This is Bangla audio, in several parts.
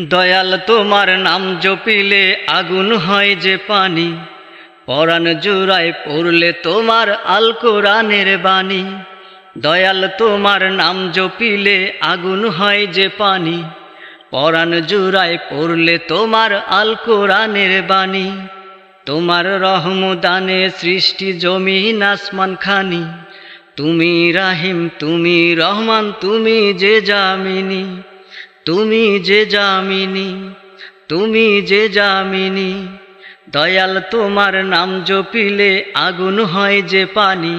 দয়াল তোমার নাম জপিলে আগুন হয় যে পানি। পরাণ জুড়ায় পড়লে তোমার আল কোরআনের বাণী। দয়াল তোমার নাম জপিলে আগুন হয় যে পানি। পরাণ জুড়ায় পড়লে তোমার আল বাণী। তোমার রহমদানে সৃষ্টি জমিন আসমান খানি। তুমি রাহিম, তুমি রহমান, তুমি যে জামিনী তুমি যে জামিনী তুমি যে জামিনী দয়াল তোমার নাম জপিলে আগুন হয় যে পানি।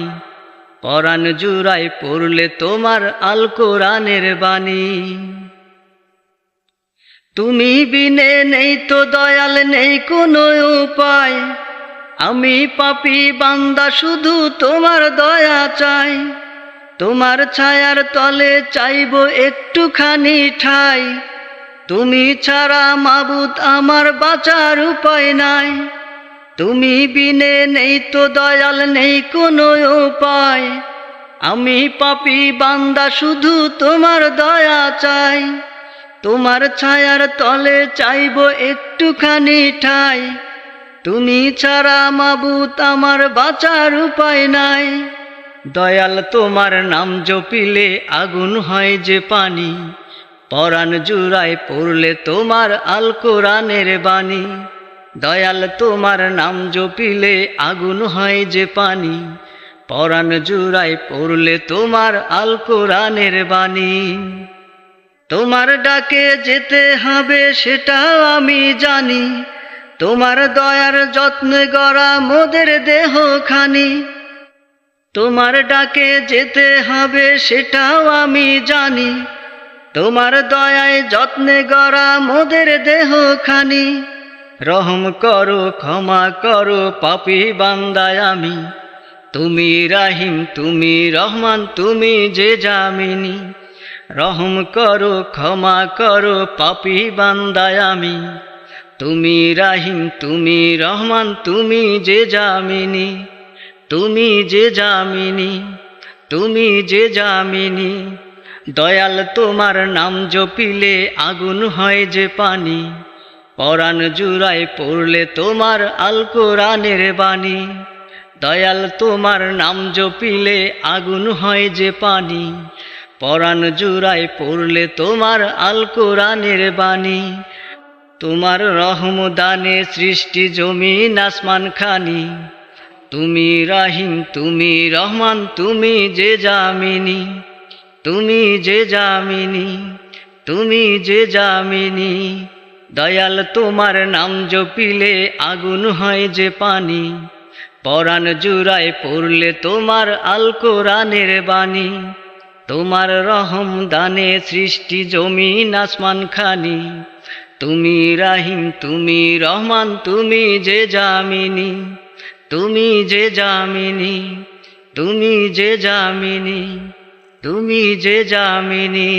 পরাণ জুড়ায় পড়লে তোমার আল কোরআনের বাণী। তুমি বিনে নেই তো দয়াল নেই কোনো উপায়। আমি পাপি বান্দা শুধু তোমার দয়া চাই। তোমার ছায়ার তলে চাইব একটুখানি ঠাই। তুমি ছাড়া মাবুত আমার বাঁচার উপায় নাই। তুমি বিনে নেই তো দয়াল নেই কোনো উপায়। আমি পাপি বান্দা, শুধু তোমার দয়া চাই। তোমার ছায়ার তলে চাইব একটুখানি ঠাই। তুমি ছাড়া মাবুত আমার বাঁচার উপায় নাই। দয়াল তোমার নাম জপিলে আগুন হয় যে পানি। পরাণ জুড়ায় পড়লে তোমার আল কোরআনের বাণী। দয়াল তোমার নাম জপিলে আগুন হয় যে পানি। পরাণ জুড়ায় পড়লে তোমার আল কোরআনের বাণী। তোমার ডাকে যেতে হবে সেটাও আমি জানি। তোমার দয়ার যত্নে গড়া মোদের দেহ খানি। তোমার ডাকে যেতে হবে সেটাও আমি জানি। তোমার দয়ায় যত্নে গড়া মোদের দেহ খানি রহম করো, ক্ষমা করো, পাপি বান্দায় আমি। তুমি রাহিম, তুমি রহমান, তুমি যে জামিনী রহম করো, ক্ষমা করো, পাপি বান্দায় আমি। তুমি রাহিম, তুমি রহমান, তুমি যে জামিনী তুমি যে জামিনী তুমি যে জামিনী দয়াল তোমার নাম জপিলে আগুন হয় যে পানি। পরাণ জুড়ায় পড়লে তোমার আল কোরআনের বাণী। দয়াল তোমার নাম জপিলে আগুন হয় যে পানি। পরাণ জুড়ায় পড়লে তোমার আল কোরআনের বাণী। তোমার রহমদানে সৃষ্টি জমিন আসমান খানি। তুমি রাহিম, তুমি রহমান, তুমি যে জামিনী তুমি যে জামিনী তুমি যে জামিনী দয়াল তোমার নাম জপিলে আগুন হয় যে পানি, পরাণ জুড়ায় পড়লে তোমার আল কোরআনের বাণী, তোমার রহম দানে সৃষ্টি জমিন আসমান খানি, তুমি রাহিম, তুমি রহমান, তুমি যে জামিনী তুমি যে জামিনী তুমি যে জামিনী তুমি যে জামিনী